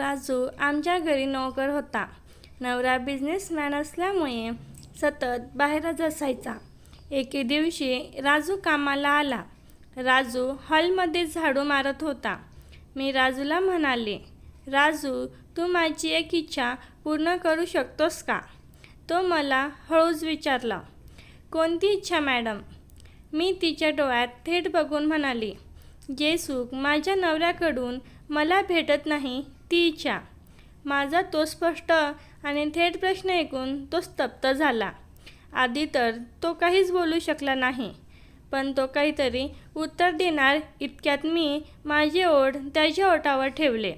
राजू आमच्या घरी नोकर होता. नवरा बिझनेसमॅन असल्यामुळे सतत बाहेरच असायचा. एके दिवशी राजू कामाला आला. राजू हॉलमध्ये झाडू मारत होता. मी राजूला म्हणाले राजू तू माझी एक इच्छा पूर्ण करू शकतोस का? तो मला हळूच विचारला कोणती इच्छा मॅडम? मी तिच्या डोळ्यात थेट बघून म्हणाली जे सुख माझ्या नवऱ्याकडून मला भेटत नाही ती इच्छा माझा तो स्पष्ट आणि थेट प्रश्न ऐकून तो स्तब्ध झाला. आधी तर तो काहीच बोलू शकला नाही पण तो काहीतरी उत्तर देणार इतक्यात मी माझे ओढ त्याच्या ओठावर ठेवले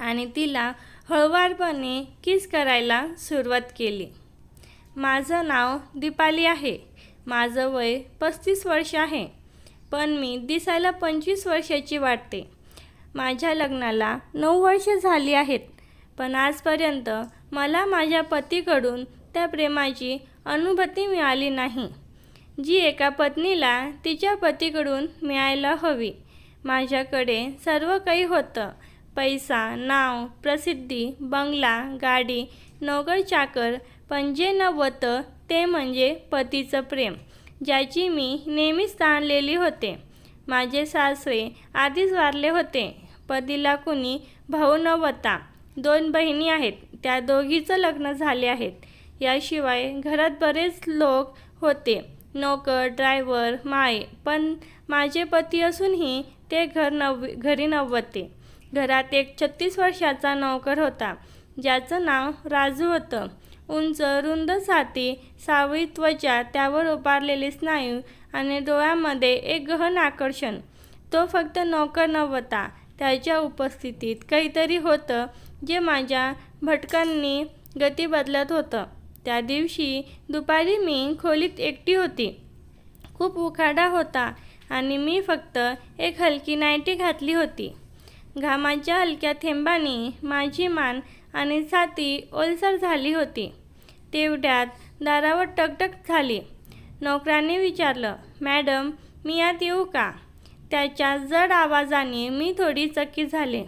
आणि तिला हळवारपणे किस करायला सुरुवात केली. माझं नाव दीपाली आहे. माझं वय पस्तीस वर्ष आहे पण मी दिसायला पंचवीस वर्षाची वाटते. माझ्या लग्नाला नऊ वर्षे झाली आहेत. पण आजपर्यंत मला माझ्या पतीकडून त्या प्रेमाची अनुभूती मिळाली नाही. जी एका पत्नीला तिच्या पतीकडून मिळायला हवी. माझ्याकडे सर्व काही होतं. पैसा नाव प्रसिद्धी बंगला गाडी नोकर चाकर पण जे नव्हतं ते म्हणजे पतीचं प्रेम ज्याची मी नेहमीच ताणलेली होते. माझे सासरे आधीच वारले होते. पतीला कुणी भाऊ नव्हता दोन बहिणी आहेत. त्या दोघीचं लग्न झाले आहेत. याशिवाय घरात बरेच लोक होते. नोकर ड्रायव्हर माय पण माझे पती असूनही ते घर नव घरी नव्हते. घरात एक छत्तीस वर्षाचा नोकर होता. ज्याचं नाव राजू होतं. उंच रुंद छाती सावळी त्वचा त्यावर उभारलेले स्नायू आणि डोळ्यामध्ये एक गहन आकर्षण. तो फक्त नोकर नव्हता त्याच्या उपस्थितीत काहीतरी होतं जे माझ्या भटकांनी गती बदलत होतं. त्या दिवशी दुपारी मी खोलीत एकटी होती. खूप उखाडा होता आणि मी फक्त एक हलकी नायटी घातली होती. घामाच्या हलक्या थेंबाने माझी मान आणि छाती ओलसर झाली होती. तेवढ्यात दारावर टकटक झाली. नोकराने विचारलं मॅडम मी आत येऊ का? त्याच्या जड आवाजाने मी थोडी चकी झाले.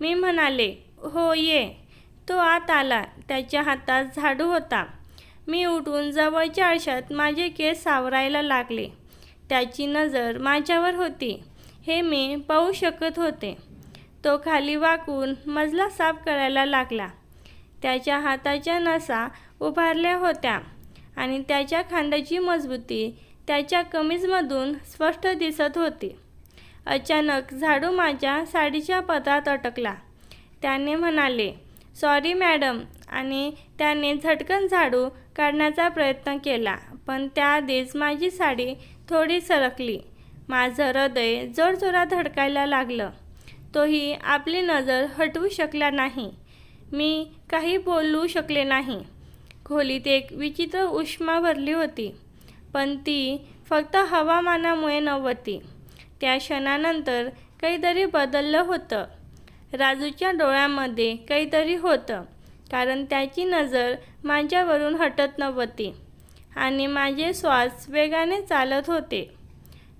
मी म्हणाले हो ये. तो आत आला त्याच्या हातात झाडू होता. मी उठून जवळच्या आरशात माझे केस सावरायला लागले. त्याची नजर माझ्यावर होती. हे मी पाहू शकत होते. तो खाली वाकून मजला साफ करायला लागला. त्याच्या हाताच्या नसा उभारल्या होत्या. आणि त्याच्या खांद्याची मजबूती त्याच्या कमीजमधून स्पष्ट दिसत होती. अचानक झाडू माझ्या साडीच्या पदरात अटकला. त्याने म्हणाले सॉरी मॅडम आणि त्याने झटकन झाडू काढण्याचा प्रयत्न केला पण त्याआधीच माझी साडी थोडी सरकली. माझं हृदय जोरजोरात धडकायला लागलं. तोही आपली नजर हटवू शकला नाही. मी काही बोलू शकले नाही. खोलीत एक विचित्र उष्मा भरली होती. पण ती फक्त हवामानामुळे नव्हती. त्या क्षणानंतर काहीतरी बदललं होतं. राजूच्या डोळ्यामध्ये काहीतरी होतं कारण त्याची नजर माझ्यावरून हटत नव्हती आणि माझे श्वास वेगाने चालत होते.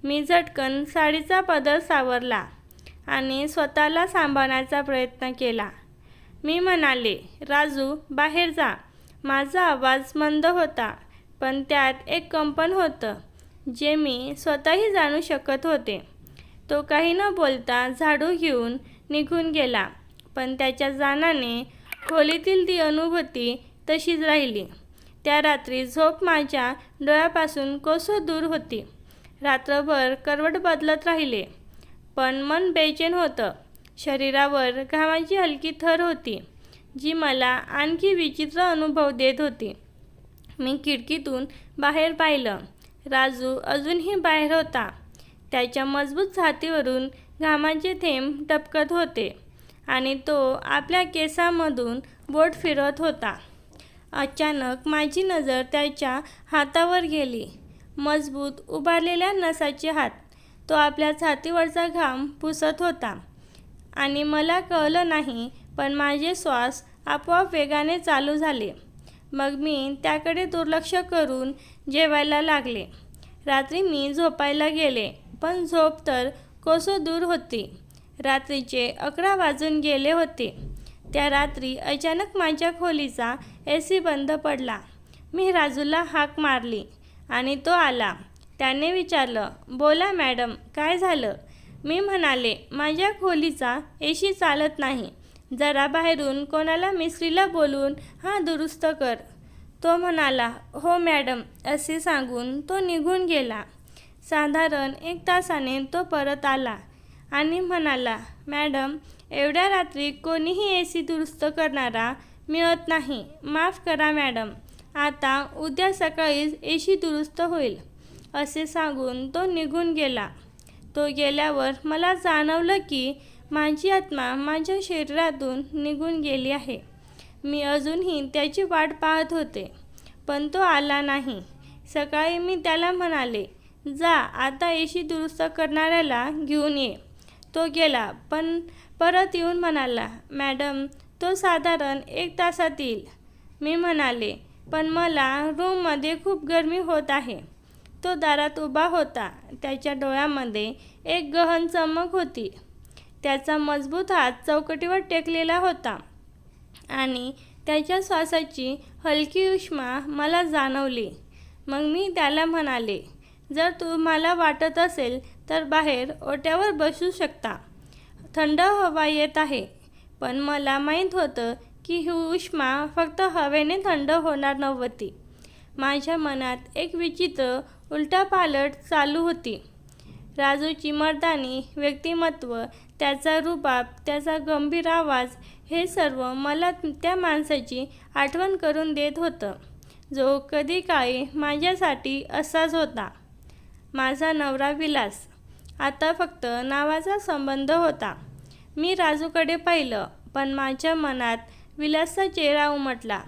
मी झटकन साडीचा पदर सावरला आणि स्वतःला सांभाळण्याचा प्रयत्न केला. मी म्हणाले राजू बाहेर जा. माझा आवाज मंद होता पण त्यात एक कंपन होतं जे मी स्वतःही जाणू शकत होते. तो काही न बोलता झाडू घेऊन निघून गेला पण त्याच्या जाण्याने खोलीतील ती अनुभूती तशीच राहिली. त्या रात्री झोप माझ्या डोळ्यापासून कोसो दूर होती. रात्रभर करवट बदलत राहिले पण मन बेचैन होतं. शरीरावर घामाची हलकी थर होती. जी मला आणखी विचित्र अनुभव देत होती. मी खिडकीतून बाहेर पाहिलं. राजू अजूनही बाहेर होता. त्याच्या मजबूत छातीवरून घामाचे थेंब टपकत होते आणि तो आपल्या केसामधून बोट फिरवत होता. अचानक माझी नजर त्याच्या हातावर गेली. मजबूत उभारलेल्या नसाचे हात. तो आपल्या छातीवरचा घाम पुसत होता. आणि मला कळलं नाही पण माझे श्वास आपोआप वेगाने चालू झाले. मग मी त्याकडे दुर्लक्ष करून जेवायला लागले. रात्री मी झोपायला गेले पण झोप तर कोसो दूर होती. रात्रीचे अकरा वाजून गेले होते. त्या रात्री अचानक माझ्या खोलीचा ए सी बंद पडला. मी राजूला हाक मारली आणि तो आला. त्याने विचारलं बोला मॅडम काय झालं? मी म्हणाले माझ्या खोलीचा ए सी चालत नाही. जरा बाहेरून कोणाला मिस्त्रीला बोलून हा दुरुस्त कर. तो म्हणाला हो मॅडम असे सांगून तो निघून गेला. साधारण एक तासाने तो परत आला आणि म्हणाला मॅडम एवढ्या रात्री कोणीही ए सी दुरुस्त करणारा मिळत नाही. माफ करा मॅडम आता उद्या सकाळीच ए सी दुरुस्त होईल असे सांगून तो निघून गेला. तो गेल्यावर मला जाणवलं की माझी आत्मा माझ्या शरीरातून निघून गेली आहे. मी अजूनही त्याची वाट पाहत होते पण तो आला नाही. सकाळी मी त्याला म्हणाले जा आता एशी दुरुस्त करणाऱ्याला घेऊन ये. तो गेला पण परत येऊन म्हणाला मॅडम तो साधारण एक तासात येईल. मी म्हणाले पण मला रूममध्ये खूप गरमी होत आहे. तो दारात उभा होता त्याच्या डोळ्यामध्ये एक गहन चमक होती. त्याचा मजबूत हात चौकटीवर टेकलेला होता. आणि त्याच्या श्वासाची हलकी उष्मा मला जाणवली. मग मी त्याला म्हणाले जर तुम्हाला वाटत असेल तर बाहेर ओट्यावर बसू शकता. थंड हवा येत आहे. पण मला माहीत होतं की ही उष्मा फक्त हवेने थंड होणार नव्हती. माझ्या मनात एक विचित्र उलटापालट चालू होती. राजूची मर्दानी व्यक्तिमत्व त्याचा रुबाब त्याचा गंभीर आवाज हे सर्व मला त्या माणसाची आठवण करून देत होतं. जो कधी काळी माझ्यासाठी असाच होता. माझा नवरा विलास. आता फक्त नावाचा संबंध होता. मी राजूकडे पाहिलं पण माझ्या मनात विलासचा चेहरा उमटला.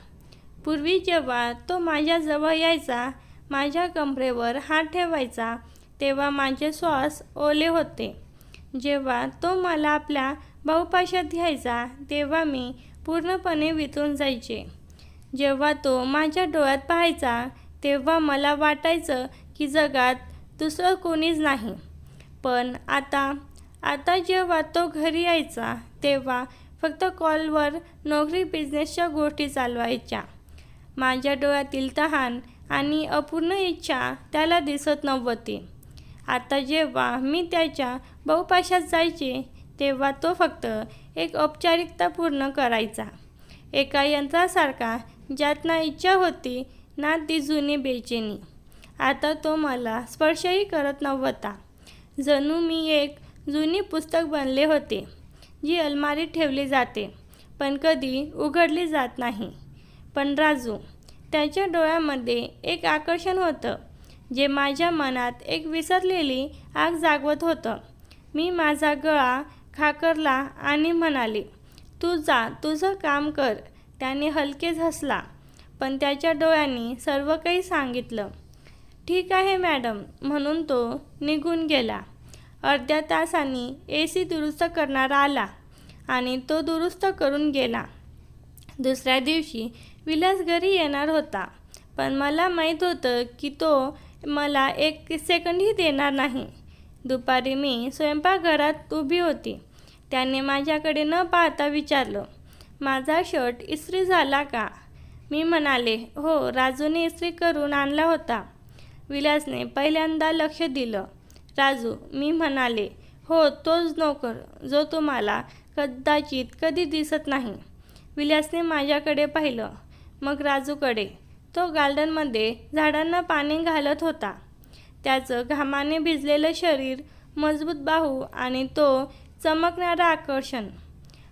पूर्वी जेव्हा तो माझ्याजवळ यायचा माझ्या कमरेवर हात ठेवायचा तेव्हा माझे श्वास ओले होते. जेव्हा तो मला आपल्या बहुपाशात घ्यायचा तेव्हा मी पूर्णपणे वितून जायचे. जेव्हा तो माझ्या डोळ्यात पाहायचा तेव्हा मला वाटायचं की जगात दुसरं कोणीच नाही. पण आता आता जेव्हा तो घरी यायचा तेव्हा फक्त कॉलवर नोकरी बिझनेसच्या गोष्टी चालवायच्या. माझ्या डोळ्यातील तहान आणि अपूर्ण इच्छा त्याला दिसत नव्हती. आता जेव्हा मी त्याच्या बहुपाशात जायचे तेव्हा तो फक्त एक औपचारिकता पूर्ण करायचा. एका यंत्रासारखा ज्यात ना इच्छा होती ना ती जुनी बेचैनी. आता तो मला स्पर्शही करत नव्हता. जणू मी एक जुनी पुस्तक बनले होते जी अलमारीत ठेवली जाते पण कधी उघडली जात नाही. पण राजू त्याच्या डोळ्यामध्ये एक आकर्षण होतं. जे माझ्या मनात एक विसरलेली आग जागवत होतं. मी माझा गळा खाकरला आणि म्हणाले तू जा तुझं काम कर. त्याने हलकेच हसला पण त्याच्या डोळ्यांनी सर्व काही सांगितलं. ठीक आहे मॅडम म्हणून तो निघून गेला. अर्ध्या तासांनी ए सी दुरुस्त करणारा आला आणि तो दुरुस्त करून गेला. दुसऱ्या दिवशी विलास घरी येणार होता पण मला माहीत होतं की तो मला एक सेकंडही देणार नाही. दुपारी मी स्वयंपाकघरात उभी होती. त्याने माझ्याकडे न पाहता विचारलं माझा शर्ट इस्त्री झाला का? मी म्हणाले हो राजूने इस्त्री करून आणला होता. विलासने पहिल्यांदा लक्ष दिलं. राजू मी म्हणाले हो तोच नोकर जो तुम्हाला कदाचित कधी दिसत नाही. विलासने माझ्याकडे पाहिलं. मग राजूकडे तो गार्डनमध्ये झाडांना पाणी घालत होता. त्याचं घामाने भिजलेलं शरीर मजबूत बाहू आणि तो चमकणारं आकर्षण.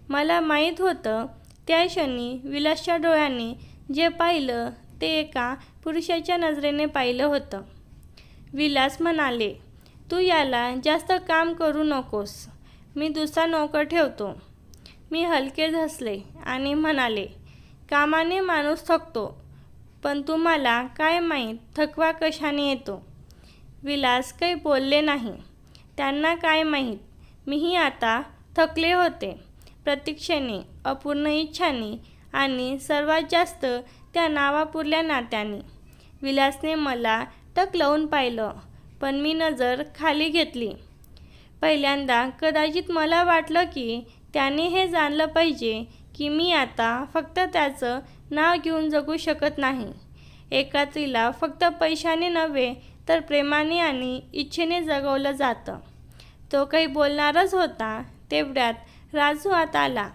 मला माहीत होतं त्या क्षणी विलासच्या डोळ्यांनी जे पाहिलं ते एका पुरुषाच्या नजरेने पाहिलं होतं. विलास म्हणाले तू याला जास्त काम करू नकोस. मी दुसरा नोकर ठेवतो. मी हलके झसले आणि म्हणाले कामाने माणूस थकतो. पण तुम्हाला काय माहीत थकवा कशाने येतो? विलास काही बोलले नाही. त्यांना काय माहीत? मीही आता थकले होते. प्रतीक्षेने अपूर्ण इच्छांनी आणि सर्वात जास्त त्या नावापुरल्या नात्याने. विलासने मला टक लावून पाहिलं पण मी नजर खाली घेतली. पहिल्यांदा कदाचित मला वाटलं की त्याने हे जाणलं पाहिजे की मी आता फक्त त्याचं नाव घेऊन जगू शकत नाही. एका स्त्रीला फक्त पैशाने नव्हे तर प्रेमाने आणि इच्छेने जगवलं जातं. तो काही बोलणारच होता. तेवढ्यात राजू आत आला.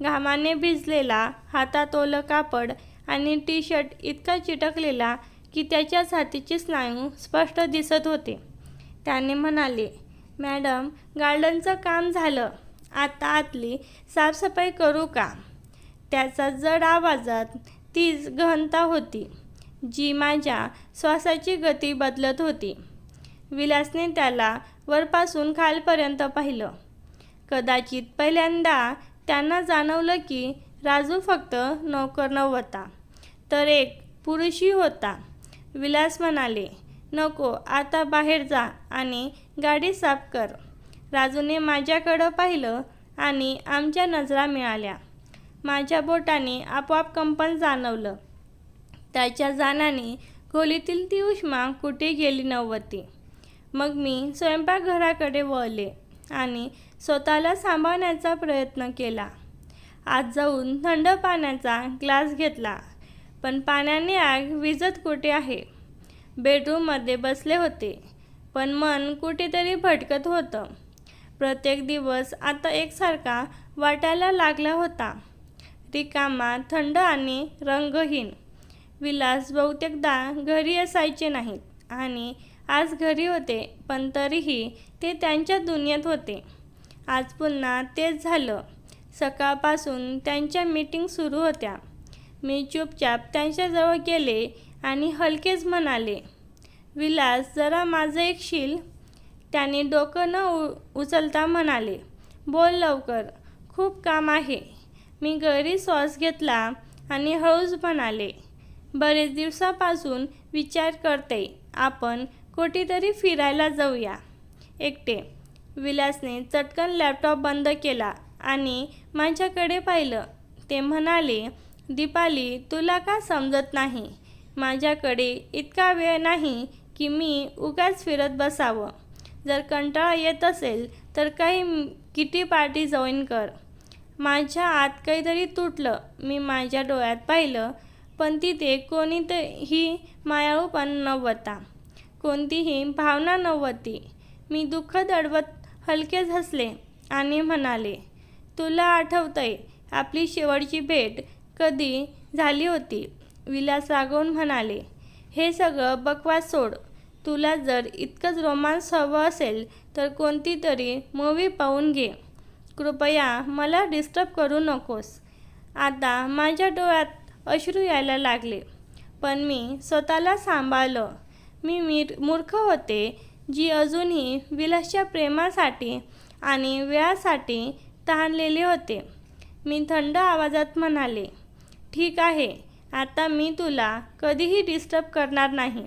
घामाने भिजलेला हातात ओलं कापड आणि टी शर्ट इतका चिटकलेला की त्याच्या छातीचे स्नायू स्पष्ट दिसत होते. त्याने म्हणाले मॅडम गार्डनचं काम झालं. आता आतली साफसफाई करू का? त्याचा जड आवाजात तीच गहनता होती जी माझ्या श्वासाची गती बदलत होती. विलासने त्याला वरपासून खालपर्यंत पाहिलं. कदाचित पहिल्यांदा त्यांना जाणवलं की राजू फक्त नोकर नव्हता तर एक पुरुषही होता. विलास म्हणाले नको आता बाहेर जा आणि गाडी साफ कर. राजूने माझ्याकडं पाहिलं आणि आमच्या नजरा मिळाल्या. माझ्या बोटाने आपोआप कंपन जाणवलं. त्याच्या जाण्याने खोलीतील ती उष्मा कुठे गेली नव्हती मग मी स्वयंपाकघराकडे वळले आणि स्वतःला सांभाळण्याचा प्रयत्न केला. आत जाऊन थंड पाण्याचा ग्लास घेतला. पण पाण्याने आग विजत कुठे आहे? बेडरूममध्ये बसले होते. पण मन कुठेतरी भटकत होतं. प्रत्येक दिवस आता एकसारखा वाटायला लागला होता. रिकामा थंड आणि रंगहीन. विलास बहुतेकदा घरी असायचे नाहीत आणि आज घरी होते पण तरीही ते त्यांच्या दुनियेत होते. आज पुन्हा तेच झालं. सकाळपासून त्यांच्या मीटिंग सुरू होत्या. मी चुपचाप त्यांच्याजवळ गेले आणि हलकेच म्हणाले विलास जरा माझं एक शील. त्याने डोकं न उ उचलता म्हणाले बोल लवकर. खूप काम आहे. मी गरी श्वास घेतला आणि हळूच म्हणाले बरेच दिवसापासून विचार करते आपण कुठेतरी फिरायला जाऊया. एकटे विलासने चटकन लॅपटॉप बंद केला आणि माझ्याकडे पाहिलं. ते म्हणाले दीपाली तुला का समजत नाही? माझ्याकडे इतका वेळ नाही की मी उगाच फिरत बसावं. जर कंटाळा येत असेल तर काही किटी पार्टी जॉईन कर. माझ्या आत काहीतरी तुटलं. मी माझ्या डोळ्यात पाहिलं पण तिथे कोणीतही मायाळूपण नव्हता. कोणतीही भावना नव्हती. मी दुःख दडवत हलकेच हसले आणि म्हणाले तुला आठवतंय आपली शेवटची भेट कधी झाली होती? विलास रागवून म्हणाले हे सगळं बकवास सोड. तुला जर इतकंच रोमांस हवं असेल तर कोणती तरी मूवी पाहून घे. कृपया मला डिस्टर्ब करू नकोस. आता माझ्या डोळ्यात अश्रू यायला लागले. पण मी स्वतःला सांभाळलं. मी मीर मूर्ख होते जी अजूनही विलासच्या प्रेमासाठी आणि वेळासाठी तहानलेले होते. मी थंड आवाजात म्हणाले ठीक आहे आता मी तुला कधीही डिस्टर्ब करणार नाही.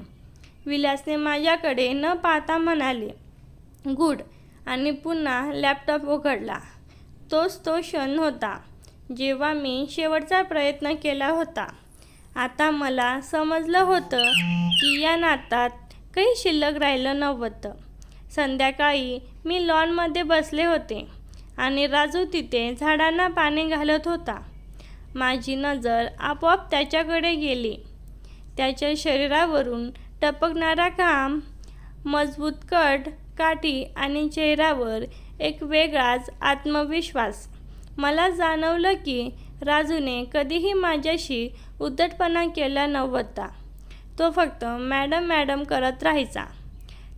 विलासने माझ्याकडे न पाहता म्हणाले गुड. आणि पुन्हा लॅपटॉप उघडला. तोच तो क्षण होता जेव्हा मी शेवटचा प्रयत्न केला होता. आता मला समजलं होतं की या नातात काही शिल्लक राहिलं नव्हतं. संध्याकाळी मी लॉनमध्ये बसले होते आणि राजू तिथे झाडांना पाणी घालत होता. माझी नजर आपोआप त्याच्याकडे गेली. त्याच्या शरीरावरून टपकणारा घाम मजबूत कट काठी आणि चेहऱ्यावर एक वेगळाच आत्मविश्वास. मला जाणवलं की राजूने कधीही माझ्याशी उद्धटपणा केला नव्हता तो फक्त मॅडम मॅडम करत राहायचा.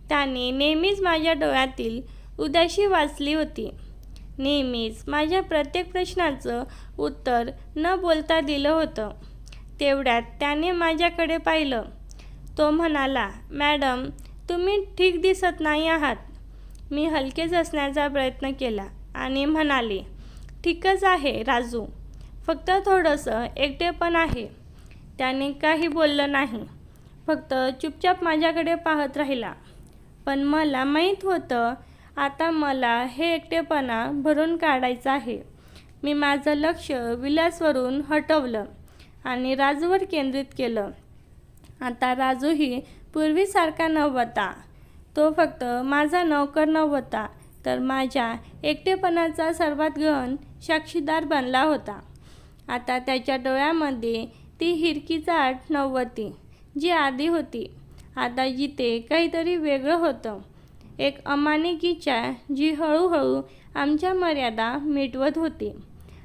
त्याने नेहमीच माझ्या डोळ्यातील उदाशी वाचली होती. नेहमीच माझ्या प्रत्येक प्रश्नाचं उत्तर न बोलता दिलं होतं. तेवढ्यात त्याने माझ्याकडे पाहिलं. तो म्हणाला मॅडम तुम्ही ठीक दिसत नाही आहात. मी हलकेच असण्याचा प्रयत्न केला आणि म्हणाले ठीकच आहे राजू. फक्त थोडंसं एकटेपण आहे. त्याने काही बोललं नाही. फक्त चुपचाप माझ्याकडे पाहत राहिला. पण मला माहीत होतं आता मला हे एकटेपणा भरून काढायचं आहे. मी माझं लक्ष विलासवरून हटवलं आणि राजूवर केंद्रित केलं. आता राजूही पूर्वीसारखा नव्हता तो फक्त माझा नौकर नव्हता तर माझ्या एकटेपणाचा सर्वात गहन साक्षीदार बनला होता. आता त्याच्या डोळ्यामध्ये ती हिरकीचाट नव्हती जी आधी होती. आता जिथे काहीतरी वेगळं होतं. एक अमानिकीच्या जी हळूहळू आमच्या मर्यादा मिटवत होती.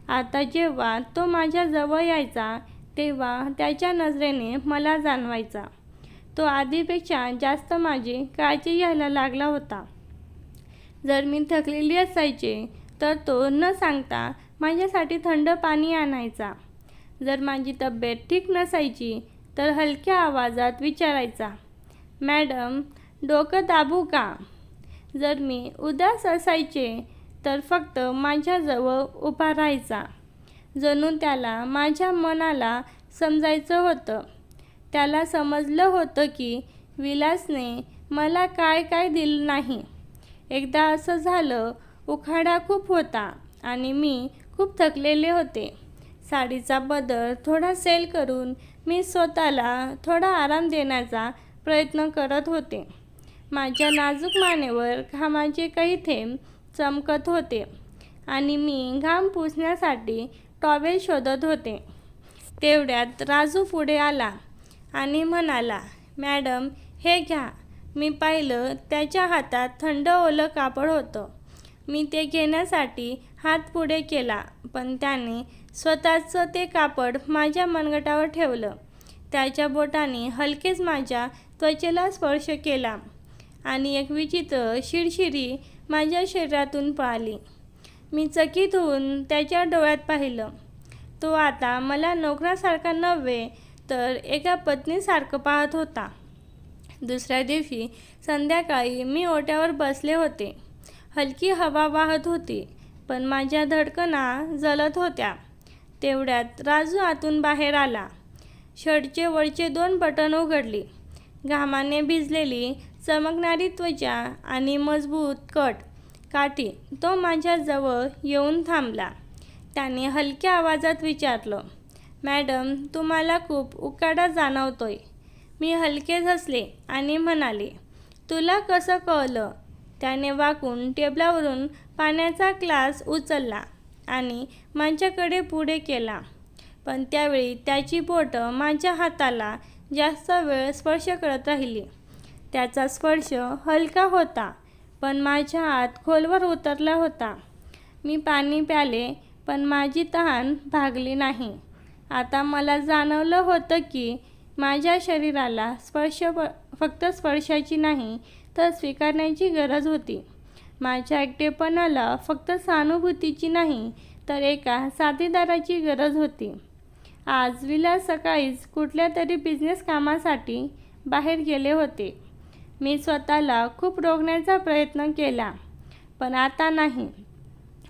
आता जेव्हा तो माझ्याजवळ यायचा तेव्हा त्याच्या नजरेने मला जाणवायचा. तो आधीपेक्षा जास्त माझी काळजी घ्यायला लागला होता. जर मी थकलेली असायचे तर तो न सांगता माझ्यासाठी थंड पाणी आणायचा. जर माझी तब्येत ठीक नसायची तर हलक्या आवाजात विचारायचा मॅडम डोकं दाबू का? जर मी उदास असायचे तर फक्त माझ्याजवळ उभा राहायचा. जणू त्याला माझ्या मनाला समजायचं होतं. त्याला समजलं होतं की विलासने मला काय काय दिलं नाही. एकदा असं झालं उखाडा खूप होता आणि मी खूप थकलेले होते. साडीचा बदल थोडा सेल करून मी स्वतःला थोडा आराम देण्याचा प्रयत्न करत होते. माझ्या नाजूक मानेवर घामाचे काही थेंब चमकत होते आणि मी घाम पुसण्यासाठी टॉवेल शोधत होते. तेवढ्यात राजू पुढे आला. आणि म्हणाला मॅडम हे घ्या. मी पाहिलं त्याच्या हातात थंड ओलं कापड होतं. मी ते घेण्यासाठी हात पुढे केला पण त्याने स्वतःचं ते कापड माझ्या मनगटावर ठेवलं. त्याच्या बोटाने हलकेच माझ्या त्वचेला स्पर्श केला आणि एक विचित्र शिरशिरी माझ्या शरीरातून पाहिली. मी चकित होऊन त्याच्या डोळ्यात पाहिलं. तो आता मला नोकरासारखा नव्हे तर एका पत्नीसारखं पाहत होता. दुसऱ्या दिवशी संध्याकाळी मी ओट्यावर बसले होते. हलकी हवा वाहत होती पण माझ्या धडकना जलत होत्या. तेवढ्यात राजू आतून बाहेर आला. शर्टचे वरचे दोन बटन उघडली. घामाने भिजलेली चमकणारी त्वचा आणि मजबूत कट काठी तो माझ्याजवळ येऊन थांबला. त्याने हलक्या आवाजात विचारलं मॅडम तुम्हाला खूप उकाडा जाणवतोय. मी हलके हसले आणि म्हणाले तुला कसं कळलं? त्याने वाकून टेबलावरून पाण्याचा ग्लास उचलला आणि माझ्याकडे पुढे केला. पण त्यावेळी त्याची बोटं माझ्या हाताला जास्त वेळ स्पर्श करत राहिली. त्याचा स्पर्श हलका होता पण माझ्या हात खोलवर उतरला होता. मी पाणी प्याले पण माझी तहान भागली नाही. आता मला जाणवलं होतं की माझ्या शरीराला स्पर्श प फक्त स्पर्शाची नाही तर स्वीकारण्याची गरज होती. माझ्या एकटेपणाला फक्त सहानुभूतीची नाही तर एका साथीदाराची गरज होती. आज विला सकाळीच कुठल्या तरी बिझनेस कामासाठी बाहेर गेले होते. मी स्वतःला खूप रोखण्याचा प्रयत्न केला पण आता नाही.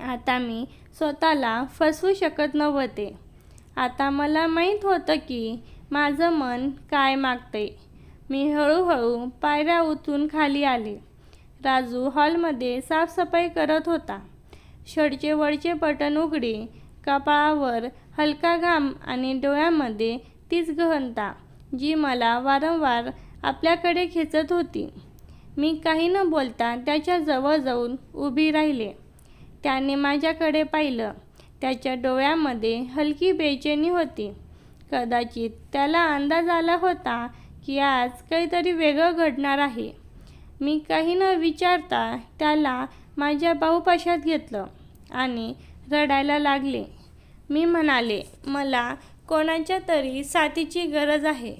आता मी स्वतःला फसवू शकत नव्हते. आता मला माहीत होतं की माझं मन काय मागते. मी हळूहळू पायऱ्या उतरून खाली आले. राजू हॉलमध्ये साफसफाई करत होता. शर्टचे वरचे बटन उघडे कपाळावर हलका घाम आणि डोळ्यामध्ये तीच गहनता जी मला वारंवार आपल्याकडे खेचत होती. मी काही न बोलता त्याच्याजवळ जाऊन उभी राहिले. त्याने माझ्याकडे पाहिलं. त्याच्या डोळ्यामध्ये हलकी बेचैनी होती. कदाचित त्याला अंदाज आला होता की आज काहीतरी वेगळं घडणार आहे. मी काही न विचारता त्याला माझ्या भाऊपाशात घेतलं आणि रडायला लागले. मी म्हणाले मला कोणाच्या तरी साथीची गरज आहे.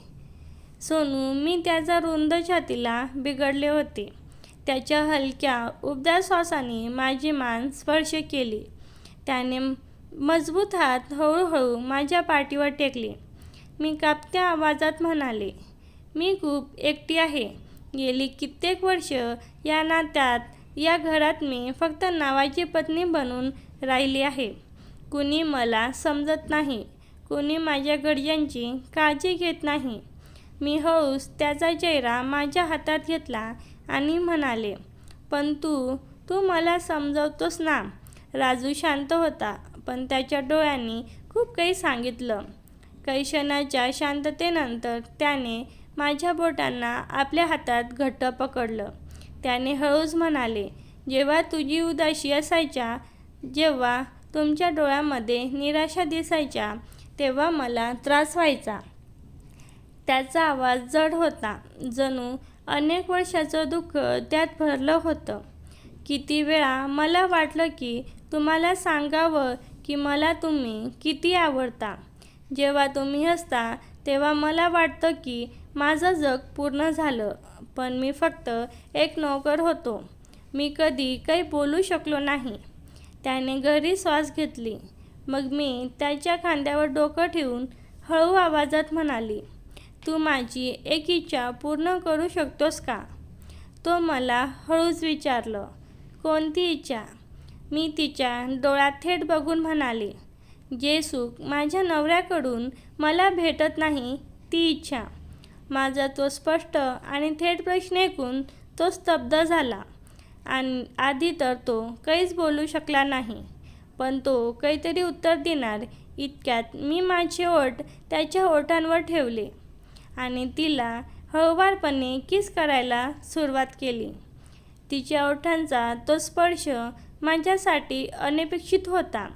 सोनू मी त्याचा रुंद छातीला बिघडले होते. त्याच्या हलक्या उबदार श्वासाने माझी मान स्पर्श केली. त्याने मजबूत हात हळूहळू माझ्या पाठीवर टेकले. मी कापत्या आवाजात म्हणाले मी खूप एकटी आहे. गेली कित्येक वर्ष या नात्यात या घरात मी फक्त नावाची पत्नी बनून राहिली आहे. कुणी मला समजत नाही कुणी माझ्या गरजांची काळजी घेत नाही. मी हळूच त्याचा चेहरा माझ्या हातात घेतला आणि म्हणाले पण तू तू मला समजवतोस ना. राजू शांत होता. पण त्याच्या डोळ्यांनी खूप काही सांगितलं. काही क्षणाच्या शांततेनंतर त्याने माझ्या बोटांना आपल्या हातात घट्ट पकडलं. त्याने हळूच म्हणाले जेव्हा तुझी उदाशी असायच्या जेव्हा तुमच्या डोळ्यामध्ये निराशा दिसायच्या तेव्हा मला त्रास व्हायचा. त्याचा आवाज जड होता. जणू अनेक वर्षाचं दुःख त्यात भरलं होतं. किती वेळा मला वाटलं की तुम्हाला सांगावं की मला तुम्ही किती आवडता? जेव्हा तुम्ही हसता तेव्हा मला वाटतं की माझं जग पूर्ण झालं पण मी फक्त एक नोकर होतो. मी कधी काही बोलू शकलो नाही. त्याने घरी श्वास घेतली. मग मी त्याच्या खांद्यावर डोकं ठेवून हळू आवाजात म्हणाली तू माझी एक इच्छा पूर्ण करू शकतोस का? तो मला हळूच विचारलं कोणती इच्छा? मी तिच्या डोळ्यात थेट बघून म्हणाले जे सुख माझ्या नवऱ्याकडून मला भेटत नाही ती इच्छा. माझा तो स्पष्ट आणि थेट प्रश्न ऐकून तो स्तब्ध झाला. आणि आधी तर तो काहीच बोलू शकला नाही पण तो काहीतरी उत्तर देणार इतक्यात मी माझे ओठ त्याच्या ओठांवर ठेवले आणि तिला हळूवारपणे किस करायला सुरुवात केली. तिच्या ओठांचा तो स्पर्श माझ्यासाठी अनपेक्षित होता.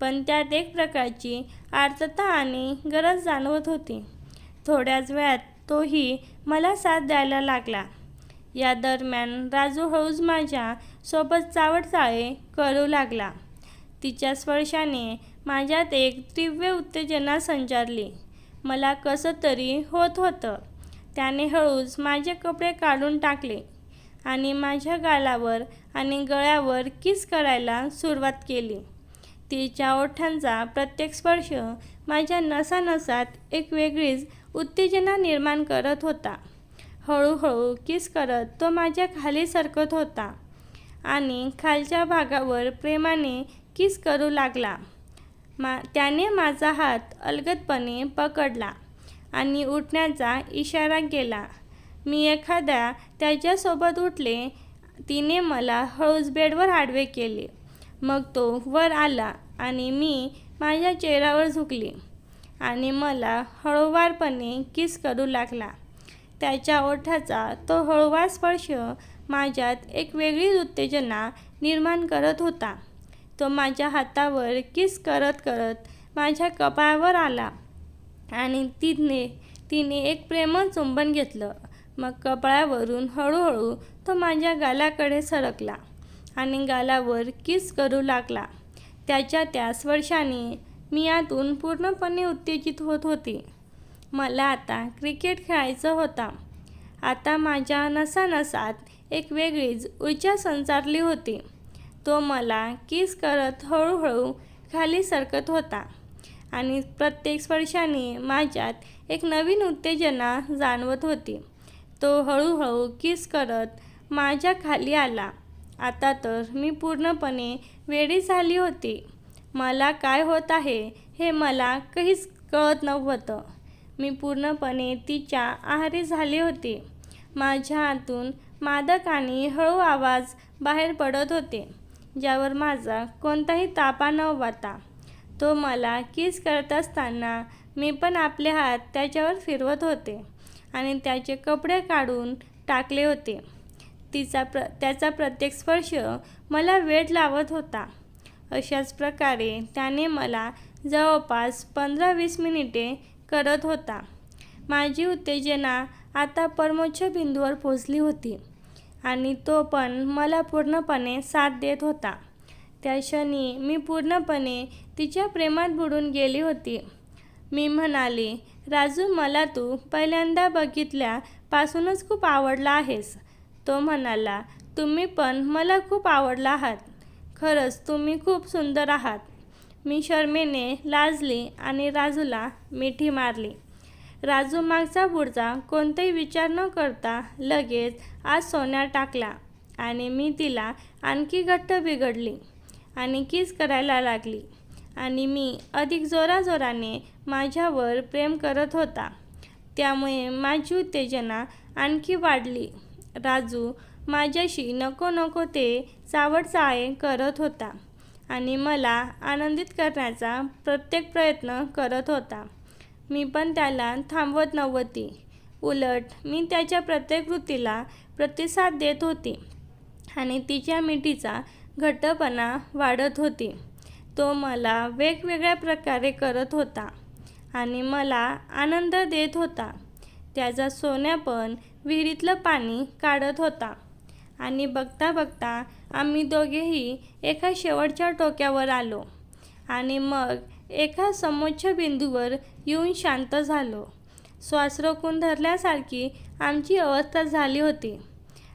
पण त्यात एक प्रकारची आर्तता आणि गरज जाणवत होती. थोड्याच वेळात तोही मला साथ द्यायला लागला. या दरम्यान राजू हळूज माझ्या सोबत चावडचाळे करू लागला. तिच्या स्पर्शाने माझ्यात एक तीव्र उत्तेजना संचारली. मला कसं तरी होत होतं. त्याने हळूच माझे कपडे काढून टाकले. आणि माझ्या गालावर आणि गळ्यावर किस करायला सुरुवात केली. तिच्या ओठांचा प्रत्येक स्पर्श माझ्या नसानसात एक वेगळीच उत्तेजना निर्माण करत होता. हळूहळू किस करत तो माझ्या खाली सरकत होता आणि खालच्या भागावर प्रेमाने किस करू लागला. मा त्याने माझा हात अलगदपणे पकडला आणि उठण्याचा इशारा केला. मी एखाद्या त्याच्यासोबत उठले तिने मला हळूच बेडवर आडवे केले. मग तो वर आला आणि मी माझ्या चेहऱ्यावर झुकली आणि मला हळूवारपणे किस करू लागला. त्याच्या ओठाचा तो हळूवार स्पर्श माझ्यात एक वेगळीच उत्तेजना निर्माण करत होता. तो माझ्या हातावर किस करत करत माझ्या कपाळावर आला आणि तिने तिने एक प्रेमळ चुंबन घेतलं. मग कपाळावरून हळूहळू तो माझ्या गालाकडे सरकला आणि गालावर किस करू लागला. त्याच्या त्या स्पर्शाने मी यातून पूर्णपणे उत्तेजित होत होती. मला आता क्रिकेट खेळायचं होता. आता माझ्या नसानसात एक वेगळीच ऊर्जा संचारली होती. तो मला किस करत हळूहळू खाली सरकत होता आणि प्रत्येक स्पर्शाने माझ्यात एक नवीन उत्तेजना जाणवत होती. तो हळूहळू किस करत माझ्या खाली आला. आता तर मी पूर्णपणे वेडी झाली होती. मला काय होत आहे हे मला काहीच कळत नव्हतं. मी पूर्णपणे तिच्या आहारी झाली होती. माझ्या हातून मादक आणि हळू आवाज बाहेर पडत होते ज्यावर माझा कोणताही तापा नव्हता तो मला किस करत असताना मी पण आपले हात त्याच्यावर फिरवत होते. आणि त्याचे कपडे काढून टाकले होते. तिचा प्र त्याचा प्रत्येक स्पर्श मला वेळ लावत होता. अशाच प्रकारे त्याने मला जवळपास पंधरा वीस मिनिटे करत होता. माझी उत्तेजना आता परमोच्च बिंदूवर पोचली होती आणि तो पण मला पूर्णपणे साथ देत होता. त्या क्षणी मी पूर्णपणे तिच्या प्रेमात बुडून गेली होती. मी म्हणाले राजू मला तू पहिल्यांदा बघितल्यापासूनच खूप आवडला आहेस. तो म्हणाला तुम्ही पण मला खूप आवडला आहात. खरंच तुम्ही खूप सुंदर आहात. मी शर्मेने लाजली आणि राजूला मिठी मारली. राजू मागचा पुढचा कोणताही विचार न करता लगेच आज सोन्या टाकला आणि मी तिला आणखी घट्ट बिघडली आणि किस करायला लागली. आणि मी अधिक जोराजोराने माझ्यावर प्रेम करत होता. त्यामुळे माझी उत्तेजना आणखी वाढली. राजू माझ्याशी नको नको ते चावडचाळे करत होता आणि मला आनंदित करण्याचा प्रत्येक प्रयत्न करत होता. मी पण त्याला थांबवत नव्हती. उलट मी त्याच्या प्रत्येक कृतीला प्रतिसाद देत होती आणि तिच्या मिठीचा घट्टपणा वाढत होती. तो मला वेगवेगळ्या प्रकारे करत होता आणि मला आनंद देत होता. त्याचा सोन्या पण विहिरीतलं पाणी काढत होता. आणि बघता बघता आम्ही दोघेही एका शेवटच्या टोक्यावर आलो आणि मग एका समोच्च बिंदूवर येऊन शांत झालो. श्वास रोखून धरल्यासारखी आमची अवस्था झाली होती.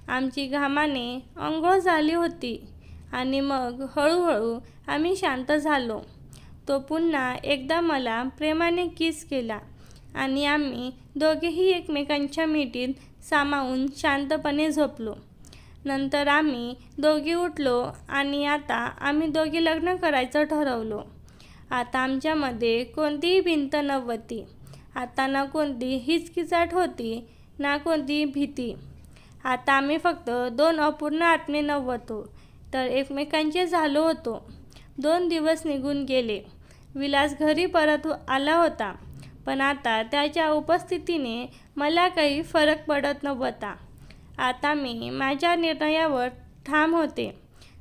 आमची घामाने अंघोळ झाली होती. आणि मग हळूहळू आम्ही शांत झालो. तो पुन्हा एकदा मला प्रेमाने किस केला आणि आम्ही दोघेही एकमेकांच्या मिठीत सामावून शांतपणे झोपलो. नंतर आम्ही दोघे उठलो आणि आता आम्ही दोघे लग्न करायचं ठरवलो. आता आमच्यामध्ये कोणतीही भिंत नव्हती. आता ना कोणती हिचकिचाट होती ना कोणती भीती. आता आम्ही फक्त दोन अपूर्ण आत्मे नव्हतो. तर एकमेकांचे झालो होतो. दोन दिवस निघून गेले. विलास घरी परत आला होता. पण आता त्याच्या उपस्थितीने मला काही फरक पडत नव्हता. आता मी माझ्या निर्णयावर ठाम होते.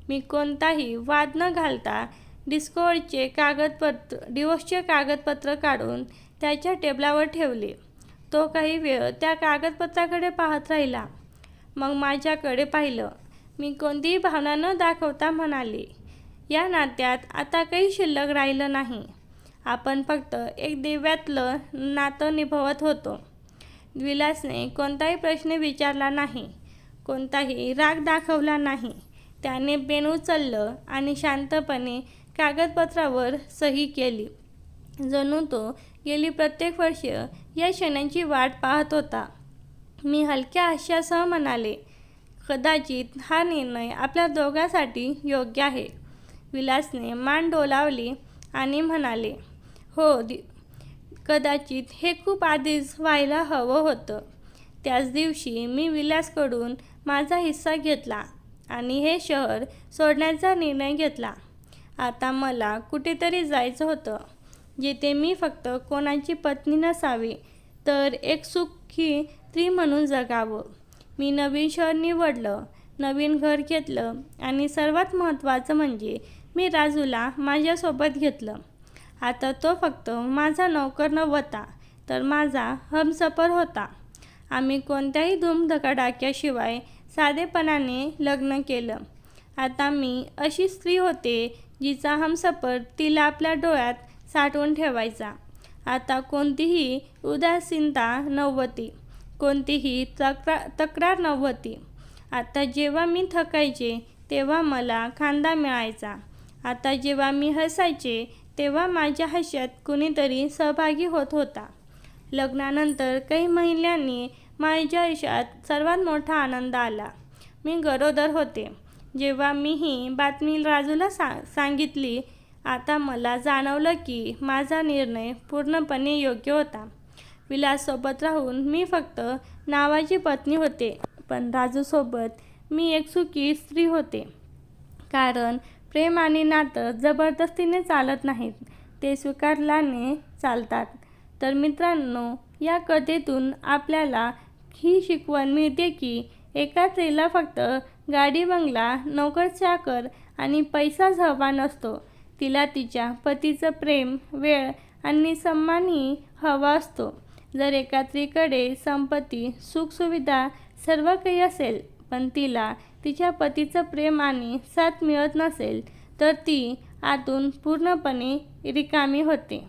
मी कोणताही वाद न घालता डिस्कोडचे कागदपत्र डिवोर्सचे कागदपत्र काढून त्याच्या टेबलावर ठेवले. तो काही वेळ त्या कागदपत्राकडे पाहत राहिला. मग माझ्याकडे पाहिलं. मी कोणतीही भावना न दाखवता म्हणाले या नात्यात आता काही शिल्लक राहिलं नाही. आपण फक्त एक दिव्यातलं नातं निभवत होतो. विलासने कोणताही प्रश्न विचारला नाही कोणताही राग दाखवला नाही. त्याने पेन उचललं आणि शांतपणे कागदपत्रावर सही केली. जणू तो गेली प्रत्येक वर्ष या क्षणांची वाट पाहत होता. मी हलक्या हास्यासह म्हणाले कदाचित हा निर्णय आपल्या दोघांसाठी योग्य आहे. विलासने मान डोलावली आणि म्हणाले हो दि कदाचित हे खूप आधीच व्हायला हवं होतं. त्याच दिवशी मी विलासकडून माझा हिस्सा घेतला आणि हे शहर सोडण्याचा निर्णय घेतला. आता मला कुठेतरी जायचं होतं. जिथे मी फक्त कोणाची पत्नी नसावी तर एक सुखी स्त्री म्हणून जगावं. मी नवीन शहर निवडलं नवीन घर घेतलं आणि सर्वात महत्त्वाचं म्हणजे मी राजूला माझ्यासोबत घेतलं. आता तो फक्त माझा नोकर नव्हता तर माझा हमसफर होता. आम्ही कोणत्याही धूमधकाडाक्याशिवाय साधेपणाने लग्न केलं. आता मी अशी स्त्री होते जिचा हमसफर तिला आपल्या डोळ्यात साठवून ठेवायचा. आता कोणतीही उदासीनता नव्हती. कोणतीही तक्रा तक्रार नव्हती. आता जेव्हा मी थकायचे तेव्हा मला खांदा मिळायचा. आता जेव्हा मी हसायचे तेव्हा माझ्या हास्यात कुणीतरी सहभागी होत होता. लग्नानंतर काही महिन्यांनी माझ्या आयुष्यात सर्वात मोठा आनंद आला. मी गरोदर होते. जेव्हा मी ही बातमी राजूला सा सांगितली आता मला जाणवलं की माझा निर्णय पूर्णपणे योग्य होता. विलाससोबत राहून मी फक्त नावाची पत्नी होते पण राजूसोबत मी एक सुखी स्त्री होते. कारण प्रेम आणि नातं जबरदस्तीने चालत नाहीत ते स्वीकारल्याने चालतात. तर मित्रांनो या कथेतून आपल्याला ही शिकवण मिळते की एका स्त्रीला फक्त गाडी बंगला नोकर चाकर आणि पैसाच हवा नसतो. तिला तिच्या पतीचं प्रेम वेळ आणि सन्मानही हवा असतो. जर एका स्त्रीकडे संपत्ती सुखसुविधा सर्व काही असेल पण तिला तिच्या पतीचं प्रेम आणि साथ मिळत नसेल तर ती आतून पूर्णपणे रिकामी होते.